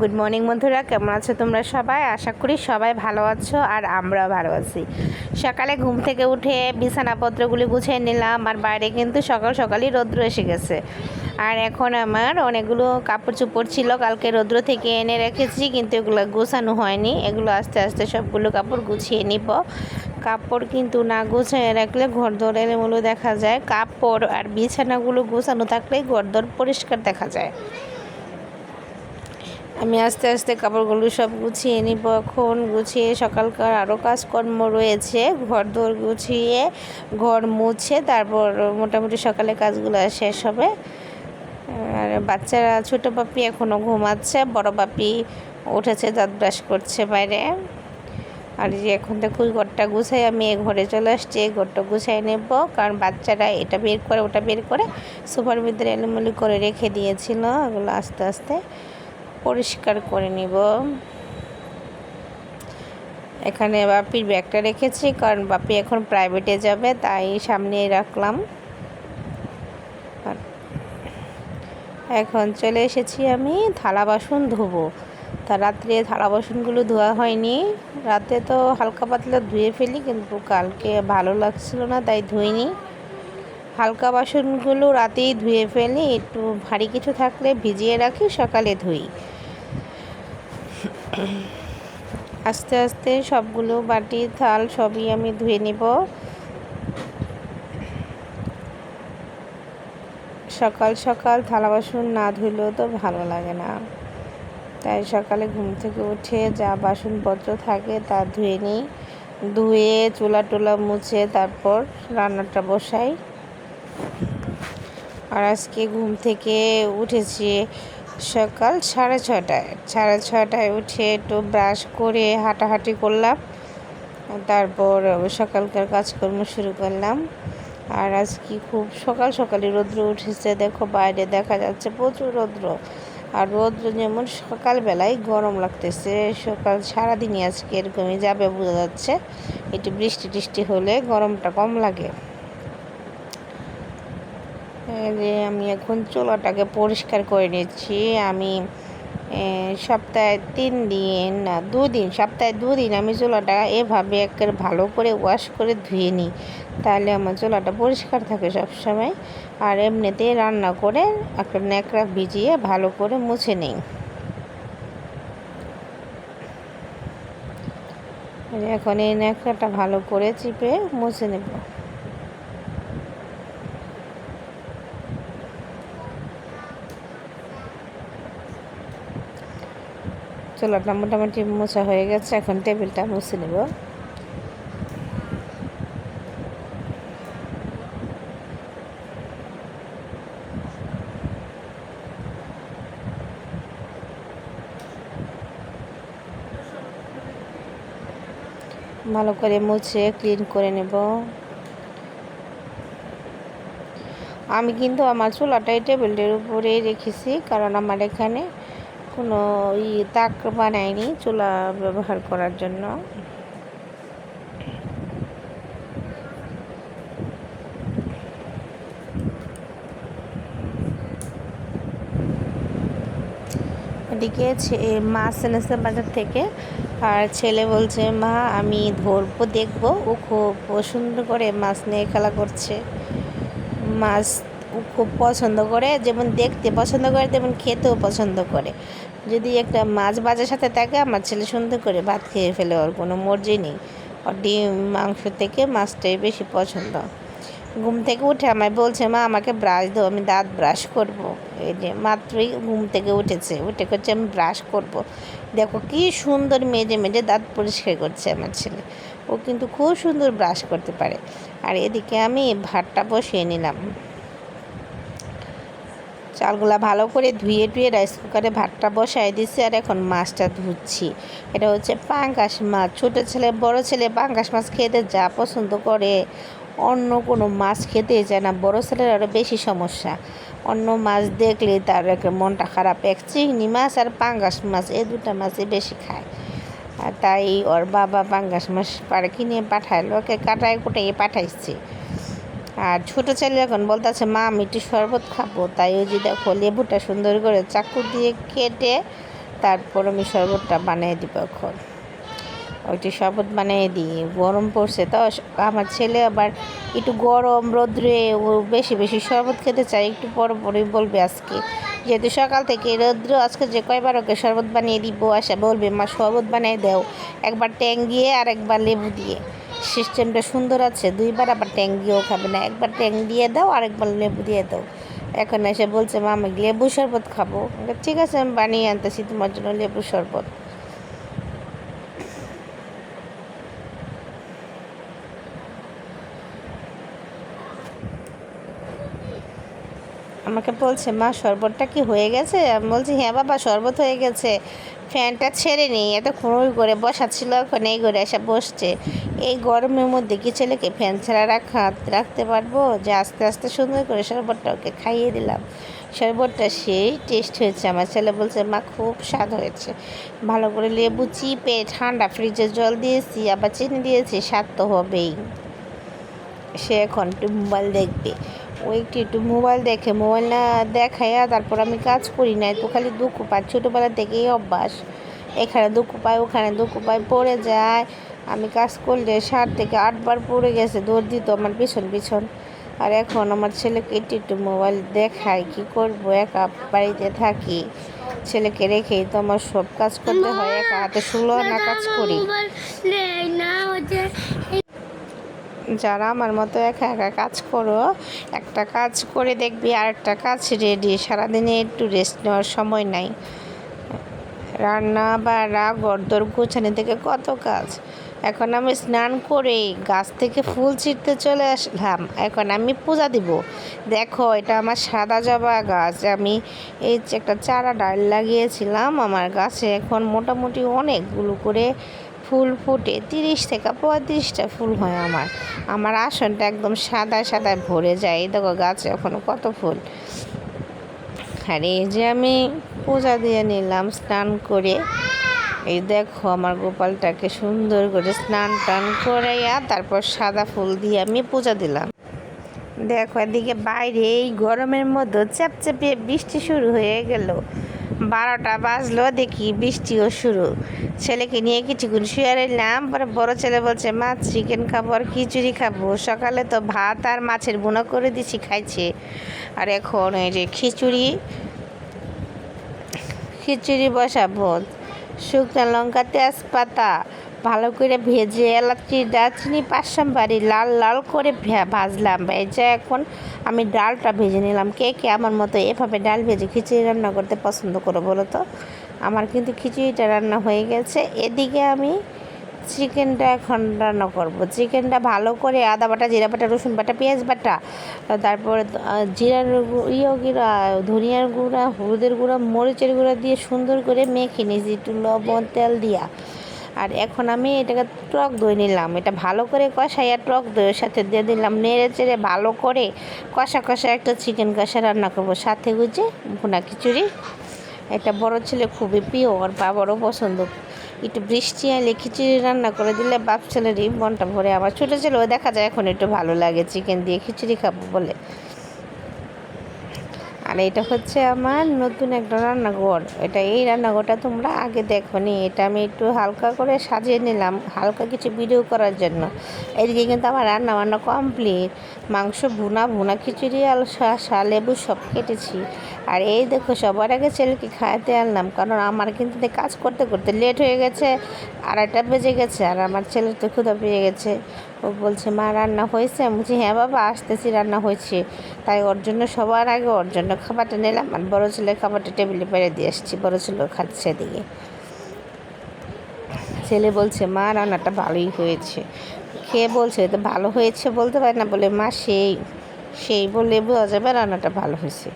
Good morning বন্ধুরা। কেমন আছো তোমরা সবাই? আশা করি সবাই ভালো আছো আর আমরাও ভালো আছি। সকালে ঘুম থেকে উঠে বিছানাপত্রগুলি গুছিয়ে নিলাম আর বাইরে কিন্তু সকাল সকালই রৌদ্র এসে গেছে। আর এখন আমার অনেকগুলো কাপড় চোপড় ছিল, কালকে রৌদ্র থেকে এনে রেখেছি, কিন্তু এগুলো গোছানো হয়নি। এগুলো আস্তে আস্তে সবগুলো কাপড় গুছিয়ে নিব। কাপড় কিন্তু না গুছিয়ে রাখলে ঘর দর দেখা যায়। কাপড় আর বিছানাগুলো গোছানো থাকলে ঘর দর পরিষ্কার দেখা যায়। আমি আস্তে আস্তে কাপড়গুলো সব গুছিয়ে নিব এখন। গুছিয়ে সকালকার আরও কাজকর্ম রয়েছে। ঘর দোর গুছিয়ে ঘর মুছে তারপর মোটামুটি সকালে কাজগুলো শেষ হবে। আর বাচ্চারা, ছোটো পাপি এখনও ঘুমাচ্ছে, বড় পাপি উঠেছে, দাঁত ব্রাশ করছে বাইরে। আর যে এখন দেখো ঘরটা গুছাই আমি এ ঘরে চলে আসছি, এই ঘরটা গুছাই নেব। কারণ বাচ্চারা এটা বের করে, ওটা বের করে সুপার ভিতরে এলোমেলো করে রেখে দিয়েছিল, এগুলো আস্তে আস্তে। পরিষ্কার করে নিব। এখানে বাপির ব্যাগটা রেখেছি, কারণ বাপি এখন প্রাইভেটে যাবে, তাই সামনে রাখলাম। এখন চলে এসেছি আমি থালা বাসন ধোবো। তা রাত্রে থালা বাসনগুলো ধোয়া হয়নি। রাতে তো হালকা পাতলা ধুয়ে ফেলি, কিন্তু কালকে ভালো লাগছিল না, তাই ধুইনি। হালকা বাসনগুলো রাতেই ধুয়ে ফেলি, একটু ভারী কিছু থাকলে ভিজিয়ে রাখি, সকালে ধুই। আস্তে আস্তে সবগুলো বাটি, থাল সবই আমি ধুয়ে নিব। সকাল সকাল থালা বাসন না ধুলেও তো ভালো লাগে না। তাই সকালে ঘুম থেকে উঠে যা বাসনপত্র থাকে তা ধুয়ে নিই। ধুয়ে চুলা টুলা মুছে তারপর রান্নাটা বসাই। আর আজকে ঘুম থেকে উঠেছি। সকাল সাড়ে ছটায় সাড়ে ছটায় উঠে একটু ব্রাশ করে হাঁটাহাঁটি করলাম। তারপর সকালকার কাজকর্ম শুরু করলাম। আর আজকে খুব সকাল সকালে রৌদ্র উঠেছে। দেখো বাইরে দেখা যাচ্ছে প্রচুর রৌদ্র। আর রৌদ্র যেমন সকালবেলায় গরম লাগতেছে, সকাল সারাদিনই আজকে এরকমই যাবে বোঝা যাচ্ছে। একটু বৃষ্টি টিষ্টি হলে গরমটা কম লাগে। যে আমি এখন চুলাটাকে পরিষ্কার করে নিচ্ছি। আমি সপ্তাহে তিন দিন, না, দুদিন, সপ্তাহে দুদিন আমি চুলাটা এভাবে একের ভালো করে ওয়াশ করে ধুয়ে নিই। তাহলে আমার চুলাটা পরিষ্কার থাকে সবসময়। আর এমনিতেই রান্না করে একটা ন্যাকড়া ভিজিয়ে ভালো করে মুছে নিই। এখন এই ন্যাকড়াটা ভালো করে চিপে মুছে নেব। চুলাটা মোটামুটি মোছা হয়ে গেছে, এখন টেবিলটা মুছে নেব। ভালো করে মুছে ক্লিন করে নেব। আমি কিন্তু আমার চুলাটাই টেবিলের উপরেই রেখেছি, কারণ আমার এখানে কোনো ই তাক বানায়নি চুলা ব্যবহার করার জন্য। এদিকে মাছ এনেছে বাজার থেকে, আর ছেলে বলছে, মা, আমি ধরবো, দেখব। ও খুব সুন্দর করে মাছ নিয়ে খেলা করছে। মাছ খুব পছন্দ করে, যেমন দেখতে পছন্দ করে, তেমন খেতেও পছন্দ করে। যদি একটা মাছ বাজার সাথে থাকে, আমার ছেলে সুন্দর করে ভাত খেয়ে ফেলে, ওর কোনো মর্জি নেই। ওর ডিম, মাংস থেকে মাছটাই বেশি পছন্দ। ঘুম থেকে উঠে আমায় বলছে, মা, আমাকে ব্রাশ দাও, আমি দাঁত ব্রাশ করব। এই যে মাত্রই ঘুম থেকে উঠেছে, উঠে করছে, আমি ব্রাশ করব। দেখো কি সুন্দর মেজে মেজে দাঁত পরিষ্কার করছে আমার ছেলে। ও কিন্তু খুব সুন্দর ব্রাশ করতে পারে। আর এদিকে আমি ভাতটা বসিয়ে নিলাম। চালগুলা ভালো করে ধুয়ে টুয়ে রাইস কুকারে ভাতটা বসাই দিচ্ছি আর এখন মাছটা ধুচ্ছি। এটা হচ্ছে পাঙ্গাস মাছ। ছোটো ছেলে, বড় ছেলে পাঙ্গাস মাছ খেতে যা পছন্দ করে, অন্য কোনো মাছ খেতে চায় না। বড়ো ছেলের আরও বেশি সমস্যা। অন্য মাছ দেখলে তার মনটা খারাপ। এক চিংড়ি মাছ আর পাঙ্গাস মাছ এই দুটা মাছই বেশি খায়। আর তাই ওর বাবা পাঙ্গাস মাছ পাড়ে কিনে পাঠায় ওকে কাটায় কুটাইয়ে পাঠাইছি। আর ছোটো ছেলে এখন বলতেছে, মা, আমি একটু শরবত খাব। তাই ওই যে দেখো, লেবুটা সুন্দর করে চাকু দিয়ে কেটে তারপর আমি শরবতটা বানিয়ে দিব এখন। ওইটি শরবত বানিয়ে দিই, গরম পড়ছে তো। আমার ছেলে আবার একটু গরম রোদ্রে ও বেশি বেশি শরবত খেতে চায়, একটু পরে পরেই বলবে আজকে। যেহেতু সকাল থেকে রৌদ্র, আজকে যে কয়বার ওকে শরবত বানিয়ে দিব, আসা বলবে, মা, শরবত বানিয়ে দাও। একবার ট্যাং দিয়ে আর একবার লেবু দিয়ে। সিস্টেমটা সুন্দর আছে, দুইবার আবার ট্যাং দিয়েও খাবে না। একবার ট্যাং দিয়ে দাও আর একবার লেবু দিয়ে দাও। এখন এসে বলছে, মা, আমি লেবু শরবত খাব। ঠিক আছে, আমি বানিয়ে আনতেছি তোমার জন্য লেবু শরবত। আমাকে বলছে, মা, শরবতটা কি হয়ে গেছে? আমি বলছি হ্যাঁ বাবা, শরবত হয়ে গেছে। ফ্যানটা ছেড়ে নিই, এত খুঁড়ি করে বসাচ্ছিল এখন, এই করে এসে বসছে। এই গরমের মধ্যে কি ছেলেকে ফ্যান ছাড়া রাখা, রাখতে পারব? যে আস্তে আস্তে সুন্দর করে শরবতটা ওকে খাইয়ে দিলাম। শরবতটা সেই টেস্ট হয়েছে আমার। ছেলে বলছে, মা, খুব স্বাদ হয়েছে। ভালো করে লেবু চিপে ঠান্ডা ফ্রিজে জল দিয়েছি, আবার চিনি দিয়েছি, স্বাদ তো হবেই। সে এখন একটু মোবাইল দেখবে। ও একটু একটু মোবাইল দেখে, মোবাইল না দেখাইয়া তারপর আমি কাজ করি নাই তো খালি দুঃখ পায়। ছোটোবেলা থেকেই অভ্যাস, এখানে দুঃখ পায়, ওখানে দুঃখ পায়, পড়ে যায়। আমি কাজ করলে সাত থেকে আটবার পড়ে গেছে, দৌড় দিত আমার পিছন পিছন। আর এখন আমার ছেলেকে একটু একটু মোবাইল দেখায় কি করব, একা বাড়িতে থাকি। ছেলেকে রেখেই তো আমার সব কাজ করতে হয়, একা হাতে ষোলো না কাজ করি। যারা আমার মতো একা একা কাজ করো, একটা কাজ করে দেখবি আর একটা কাজ রেডি সারাদিনে একটু রেস্ট নেওয়ার সময় নাই। রান্না বাড়া গরদর গোছানি থেকে কত কাজ? এখন আমি স্নান করে গাছ থেকে ফুল ছিঁড়তে চলে আসলাম। এখন আমি পূজা দিব। দেখো, এটা আমার সাদা জবা গাছ। আমি এই একটা চারা ডাল লাগিয়েছিলাম, আমার গাছে এখন মোটামুটি অনেকগুলো করে ফুল ফুটে তিরিশ থেকে পঁয়ত্রিশটা ফুল হয় আমার। আমার আসনটা একদম সাদা সাদায় ভরে যায়। এই দেখো গাছে এখন কত ফুল। আর এই যে আমি পূজা দিয়ে নিলাম স্নান করে। এই দেখো আমার গোপালটাকে সুন্দর করে স্নান টান করাইয়া তারপর সাদা ফুল দিয়ে আমি পূজা দিলাম। দেখো এদিকে বাইরে এই গরমের মধ্যে চ্যাপচ্যাপে বৃষ্টি শুরু হয়ে গেল। বারোটা বাজলো, দেখি বৃষ্টিও শুরু। ছেলেকে নিয়ে কিছুক্ষণ শুয়ে রইলাম, পরে বড় ছেলে বলছে, মাছ চিকেন খাব আর খিচুড়ি খাব। সকালে তো ভাত আর মাছের বোনা করে দিছি, খাইছে। আর এখন ওই যে খিচুড়ি খিচুড়ি বসাবো। শুকনো লঙ্কা, তেজপাতা, ভালো করে ভেজে এলাচি, দারচিনি বাড়ি লাল লাল করে ভাজলাম। এই যে এখন আমি ডালটা ভেজে নিলাম। কে কে আমার মতো এভাবে ডাল ভেজে খিচুড়ি রান্না করতে পছন্দ করো বলো তো? আমার কিন্তু খিচুড়িটা রান্না হয়ে গেছে। এদিকে আমি চিকেনটা এখন রান্না করব। চিকেনটা ভালো করে আদা বাটা, জিরা বাটা, রসুন বাটা, পেঁয়াজ বাটা, তারপর জিরার ইয়ে গুঁড়া, ধনিয়ার গুঁড়া, হলুদের গুঁড়া, মরিচের গুঁড়া দিয়ে সুন্দর করে মেখে নিয়েছি। একটু লবণ, তেল দিয়া। আর এখন আমি এটাকে টক দই নিলাম। এটা ভালো করে কষাইয়া টক দইয়ের সাথে দিয়ে দিলাম। নেড়ে চেড়ে ভালো করে কষা কষা একটা চিকেন কষা রান্না করব। সাথে গুজে ভুনা খিচুড়ি। এটা বড় ছেলে খুবই প্রিয়, ওর বাবারও পছন্দ। একটু বৃষ্টি আইলে খিচুড়ি রান্না করে দিলে বাপ ছেলেরই মনটা ভরে। আমার ছোটো ছেলেও দেখা যায় এখন একটু ভালো লাগে চিকেন দিয়ে খিচুড়ি খাব বলে। আর এটা হচ্ছে আমার নতুন একটা রান্নাঘর। এটা এই রান্নাঘরটা তোমরা আগে দেখো নি এটা আমি একটু হালকা করে সাজিয়ে নিলাম, হালকা কিছু ভিডিও করার জন্য। এদিকে কিন্তু আমার রান্না বান্না কমপ্লিট মাংস ভুনা ভুনা খিচুড়ি, আলু শসা, লেবু সব কেটেছি। আর এই দেখো, সবার আগে ছেলেকে খাইতে আনলাম, কারণ আমার কিন্তু কাজ করতে করতে লেট হয়ে গেছে, আড়াইটা বেজে গেছে, আর আমার ছেলে তো ক্ষুদা পেয়ে গেছে। ও বলছে, মা, রান্না হয়েছে? আমি বলছি হ্যাঁ বাবা, আসতেছি, রান্না হয়েছে। তাই ওর জন্য সবার আগে ওর জন্য খাবারটা নিলাম, আর বড়ো ছেলের খাবারটা টেবিলে পেরে দিয়ে এসেছি বড়ো ছেলে খাচ্ছে দিকে ছেলে বলছে, মা, রান্নাটা ভালোই হয়েছে। খেয়ে বলছে তো ভালো হয়েছে বলতে পারে না? বলে, মা, সেই সেই বলে বোঝা যাবে রান্নাটা ভালো হয়েছে।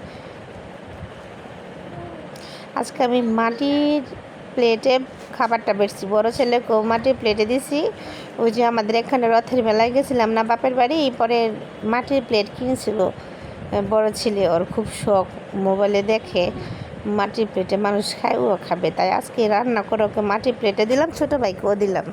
আজকে আমি মাটির প্লেটে খাবারটা বেরছি বড়ো ছেলেকেও মাটির প্লেটে দিছি। ওই যে আমাদের এখানে রথের মেলায় গেছিলাম না বাপের বাড়ি পরে মাটির প্লেট কিনেছিল। বড় ছেলে, ওর খুব শখ, মোবাইলে দেখে মাটির প্লেটে মানুষ খায়, ও খাবে। তাই আজকে রান্না করে ওকে মাটির প্লেটে দিলাম, ছোটো ভাইকেও দিলাম।